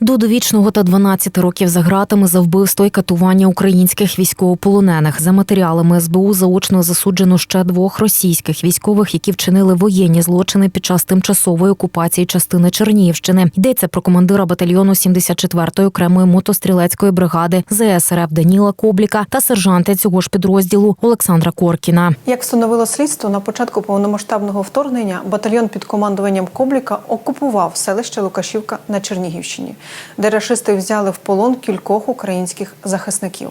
До довічного та 12 років за ґратами за вбивство і катування українських військовополонених за матеріалами СБУ заочно засуджено ще двох російських військових, які вчинили воєнні злочини під час тимчасової окупації частини Чернігівщини. Йдеться про командира батальйону 74-ї окремої мотострілецької бригади ЗСРФ Даніла Кобліка та сержанта цього ж підрозділу Олександра Коркіна. Як встановило слідство, на початку повномасштабного вторгнення батальйон під командуванням Кобліка окупував селище Лукашівка на Чернігівщині, де рашисти взяли в полон кількох українських захисників.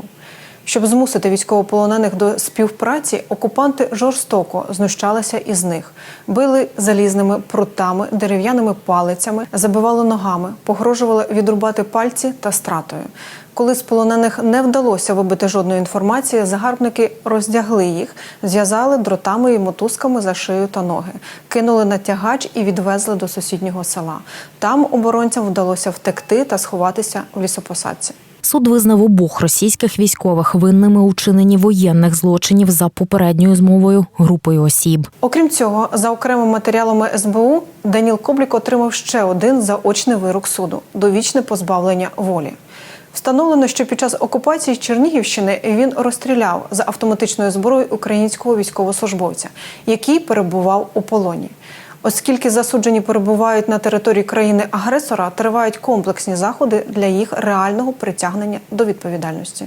Щоб змусити військовополонених до співпраці, окупанти жорстоко знущалися із них, били залізними прутами, дерев'яними палицями, забивали ногами, погрожували відрубати пальці та стратою. Коли з полонених не вдалося вибити жодної інформації, загарбники роздягли їх, зв'язали дротами і мотузками за шию та ноги, кинули на тягач і відвезли до сусіднього села. Там оборонцям вдалося втекти та сховатися в лісопосадці. Суд визнав обох російських військових винними у чиненні воєнних злочинів за попередньою змовою групою осіб. Окрім цього, за окремими матеріалами СБУ Даніл Коблік отримав ще один заочний вирок суду довічне позбавлення волі. Встановлено, що під час окупації Чернігівщини він розстріляв за автоматичною зброєю українського військовослужбовця, який перебував у полоні. Оскільки засуджені перебувають на території країни-агресора, тривають комплексні заходи для їх реального притягнення до відповідальності.